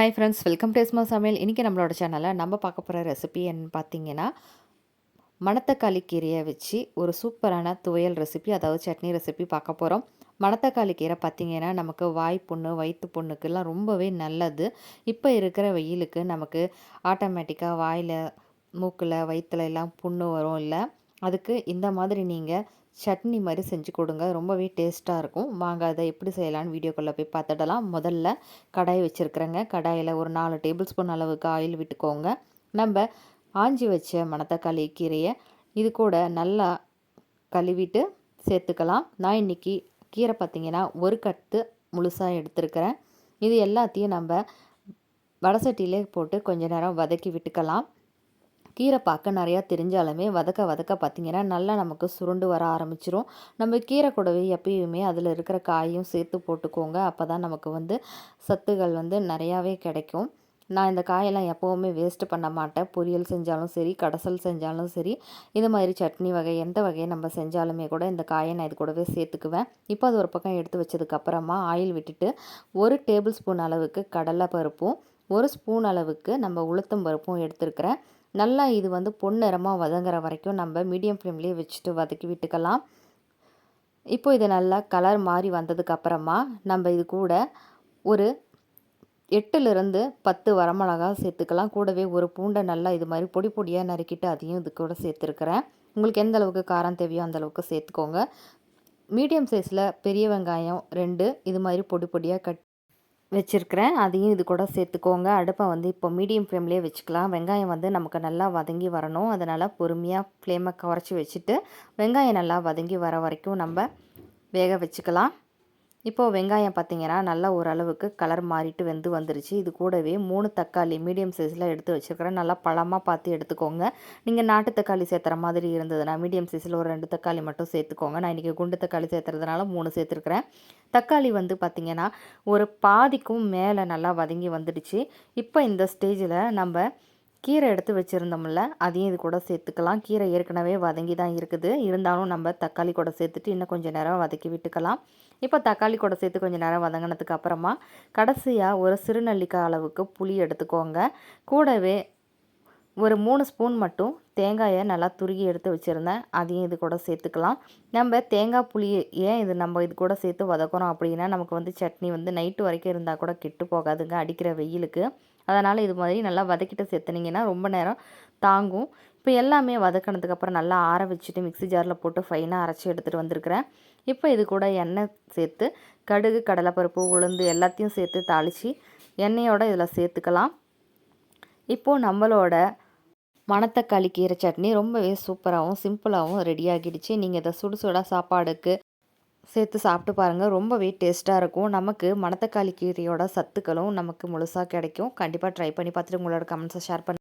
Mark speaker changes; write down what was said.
Speaker 1: Hi friends welcome to Esma சமையல் இன்றைக்கி நம்மளோட சேனலில் நம்ம பார்க்க போகிற ரெசிபி என்ன பார்த்தீங்கன்னா மணத்தக்காளி கீரையை வச்சு ஒரு சூப்பரான துவையல் ரெசிபி அதாவது சட்னி ரெசிபி பார்க்க போகிறோம் மணத்தக்காளி கீரை பார்த்திங்கன்னா நமக்கு வாய் புண்ணு வயிற்று புண்ணுக்கெல்லாம் ரொம்பவே நல்லது. இப்போ இருக்கிற வெயிலுக்கு நமக்கு ஆட்டோமேட்டிக்காக வாயில் மூக்கில் வயிற்றுல எல்லாம் புண்ணு வரும் இல்லை? அதுக்கு இந்த மாதிரி நீங்கள் சட்னி மாதிரி செஞ்சு கொடுங்க. ரொம்பவே டேஸ்ட்டாக இருக்கும். வாங்க அதை எப்படி செய்யலான்னு வீடியோக்குள்ளே போய் பார்த்துடலாம். முதல்ல கடாய் வச்சுருக்குறேங்க. கடாயில் ஒரு நாலு டேபிள் ஸ்பூன் அளவுக்கு ஆயில் விட்டுக்கோங்க. நம்ம ஆஞ்சி வச்ச மணத்தக்காளி கீரையை இது கூட நல்லா கழுவிட்டு சேர்த்துக்கலாம். நான் இன்றைக்கி கீரை பார்த்திங்கன்னா ஒரு கட்டு முழுசாக எடுத்துருக்கிறேன். இது எல்லாத்தையும் நம்ம வடசட்டியிலே போட்டு கொஞ்ச நேரம் வதக்கி விட்டுக்கலாம். கீரை பார்க்க நிறையா தெரிஞ்சாலுமே வதக்க வதக்க பார்த்திங்கன்னா நல்லா நமக்கு சுருண்டு வர ஆரம்பிச்சிரும். நம்ம கீரை கூடவே எப்பயுமே அதில் இருக்கிற காயும் சேர்த்து போட்டுக்கோங்க. அப்போ தான் நமக்கு வந்து சத்துகள் வந்து நிறையாவே கிடைக்கும். நான் இந்த காயெல்லாம் எப்போவுமே வேஸ்ட்டு பண்ண மாட்டேன். பொரியல் செஞ்சாலும் சரி கடைசல் செஞ்சாலும் சரி இது மாதிரி சட்னி வகை எந்த வகையை நம்ம செஞ்சாலுமே கூட இந்த காயை நான் இது கூடவே சேர்த்துக்குவேன். இப்போ அது ஒரு பக்கம் எடுத்து வச்சதுக்கப்புறமா ஆயில் விட்டுட்டு ஒரு டேபிள் ஸ்பூன் அளவுக்கு கடலை பருப்பும் ஒரு ஸ்பூன் அளவுக்கு நம்ம உளுத்தம் பருப்பும் எடுத்துருக்கிறேன். நல்லா இது வந்து பொன்னிறமாக வதங்குற வரைக்கும் நம்ம மீடியம் ஃப்ளேம்லேயே வச்சுட்டு வதக்கி விட்டுக்கலாம். இப்போ இது நல்லா கலர் மாறி வந்ததுக்கப்புறமா நம்ம இது கூட ஒரு எட்டுலேருந்து பத்து வரமிளகா சேர்த்துக்கலாம். கூடவே ஒரு பூண்டை நல்லா இது மாதிரி பொடி பொடியாக நறுக்கிட்டு அதையும் இது கூட சேர்த்துருக்குறேன். உங்களுக்கு எந்த அளவுக்கு காரம் தேவையோ அந்த அளவுக்கு சேர்த்துக்கோங்க. மீடியம் சைஸில் பெரிய வெங்காயம் ரெண்டு இது மாதிரி பொடி பொடியாக கட் வச்சுருக்கிறேன். அதையும் இது கூட சேர்த்துக்கோங்க. அடுப்பை வந்து இப்போ மீடியம் ஃப்ளேம்லேயே வச்சுக்கலாம். வெங்காயம் வந்து நமக்கு நல்லா வதங்கி வரணும். அதனால் பொறுமையாக ஃப்ளேமை குறைச்சி வச்சுட்டு வெங்காயம் நல்லா வதங்கி வர வரைக்கும் நம்ம வேக வச்சுக்கலாம். இப்போது வெங்காயம் பார்த்திங்கன்னா நல்லா ஓரளவுக்கு கலர் மாறிட்டு வெந்து வந்துருச்சு. இது கூடவே மூணு தக்காளி மீடியம் சைஸில் எடுத்து வச்சுருக்கிறேன். நல்லா பழமாக பார்த்து எடுத்துக்கோங்க. நீங்கள் நாட்டு தக்காளி சேர்த்துற மாதிரி இருந்ததுன்னா மீடியம் சைஸில் ஒரு ரெண்டு தக்காளி மட்டும் சேர்த்துக்கோங்க. நான் இன்றைக்கி குண்டு தக்காளி சேர்த்துறதுனால மூணு சேர்த்துருக்குறேன். தக்காளி வந்து பார்த்திங்கன்னா ஒரு பாதிக்கும் மேலே நல்லா வதங்கி வந்துடுச்சு. இப்போ இந்த ஸ்டேஜில் நம்ம கீரை எடுத்து வச்சுருந்தோம்ல அதையும் இது கூட சேர்த்துக்கலாம். கீரை ஏற்கனவே வதங்கி தான் இருக்குது. இருந்தாலும் நம்ம தக்காளி கூட சேர்த்துட்டு இன்னும் கொஞ்சம் நேரம் வதக்கி விட்டுக்கலாம். இப்போ தக்காளி கூட சேர்த்து கொஞ்சம் நேரம் வதங்கினதுக்கு அப்புறமா கடைசியாக ஒரு சிறுநெல்லிக்காய் அளவுக்கு புளி எடுத்துக்கோங்க. கூடவே ஒரு மூணு ஸ்பூன் மட்டும் தேங்காயை நல்லா துருகி எடுத்து வச்சுருந்தேன். அதையும் இது கூட சேர்த்துக்கலாம். நம்ம தேங்காய் புளி ஏன் இது நம்ம இது கூட சேர்த்து வதக்குறோம் அப்படின்னா நமக்கு வந்து சட்னி வந்து நைட்டு வரைக்கும் இருந்தால் கூட கெட்டு போகாதுங்க அடிக்கிற வெயிலுக்கு. அதனால் இது மாதிரி நல்லா வதக்கிட்டு சேர்த்துனிங்கன்னா ரொம்ப நேரம் தாங்கும். இப்போ எல்லாமே வதக்கினதுக்கப்புறம் நல்லா ஆற வச்சுட்டு மிக்சி ஜாரில் போட்டு ஃபைனாக அரைச்சி எடுத்துகிட்டு வந்திருக்கிறேன். இப்போ இது கூட எண்ணெய் சேர்த்து கடுகு கடலைப்பருப்பு உளுந்து எல்லாத்தையும் சேர்த்து தாளித்து எண்ணெயோடு இதில் சேர்த்துக்கலாம். இப்போது நம்மளோட மணத்தக்காளி கீரை சட்னி ரொம்பவே சூப்பராகவும் சிம்பிளாகவும் ரெடி ஆகிடுச்சு. நீங்கள் இதை சுடு சுடாக சாப்பாடுக்கு சேர்த்து சாப்பிட்டு பாருங்கள் ரொம்பவே டேஸ்ட்டாக இருக்கும். நமக்கு மணத்தக்காளி கீரையோட சத்துக்களும் நமக்கு முழுசாக கிடைக்கும். கண்டிப்பாக ட்ரை பண்ணி பார்த்துட்டு உங்களோட கமெண்ட்ஸை ஷேர் பண்ணி